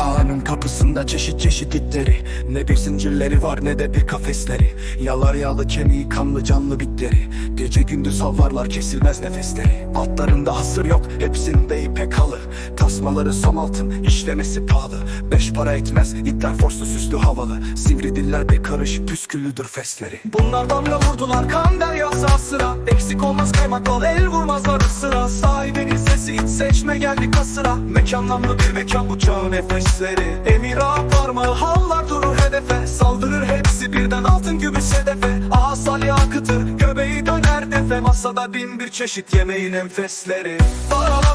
Ağanın kapısında çeşit çeşit itleri. Ne bir zincirleri var ne de bir kafesleri. Yalar yağlı kemiği kanlı canlı bitleri. Gece gündüz havarlar kesilmez nefesleri. Altlarında hasır yok hepsinde ipek halı Tasmaları som altın işlemesi pahalı. Beş para etmez itler forslu süslü havalı. Sivri diller bir karış püsküllüdür fesleri Bunlar damga vurdular kan deryası sıra Eksik olmaz kaymak bal el vurmaz arı sıra Sahibinin sesi iç seçme geldi kasıra. Mekanlamlı bir mekan bu çağın nefesleri. Emir ağa parmağı hallar durur hedefe. Saldırır hepsi birden altın gümüş hedefe Ağa salya akıtır göbeği döner defe. Masada bin bir çeşit yemeğin enfesleri. Arala,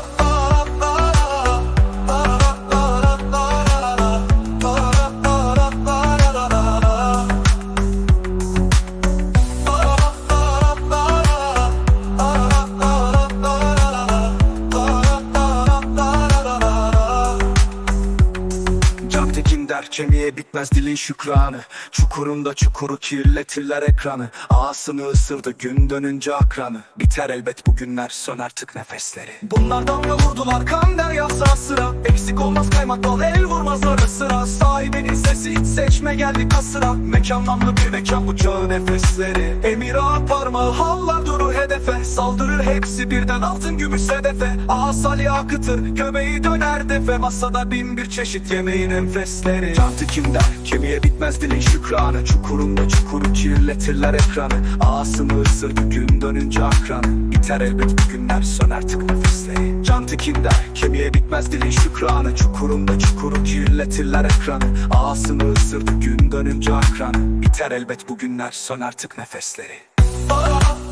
kemiğe bitmez dilin şükranı. Çukurunda çukuru kirletirler ekranı. Ağasını ısırdı gün dönünce akranı. Biter elbet bu günler son artık nefesleri. Bunlar damga vurdular kan deryası sıra Eksik olmaz kaymak bal el vurmaz ara sıra. Sahibinin sesi hiç seçme geldi kasıra. Mekanlamlı bir mekan bu çağın nefesleri. Emir parmağı hallar durur hedefe. Saldırır hepsi birden altın gümüş hedefe Ağa salya akıtır göbeği döner defe. Masada bin bir çeşit yemeğin enfesleri. Cantı kim der kemiğe bitmez dilin şükranı. Çukurunda çukuru kirletirler ekranı. Ağasını ısırdı gün dönünce akranı. Biter elbet günler son artık nefesleri. Cantı kim der kemiğe bitmez dilin şükranı. Çukurunda çukuru kirletirler ekranı. Ağasını ısırdı gün dönünce akranı. Biter elbet bu günler son artık nefesleri. Can der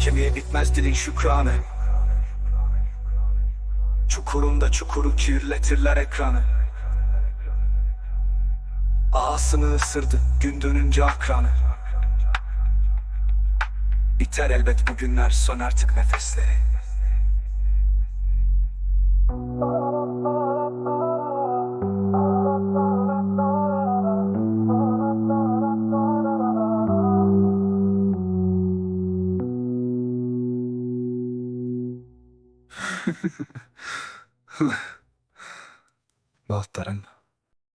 kemiğe bitmez dilin şükranı. Çukurunda çukuru kirletirler ekranı Ağasını ısırdı gün dönünce akranı. Biter elbet bu günler son artık nefesleri. Bahtların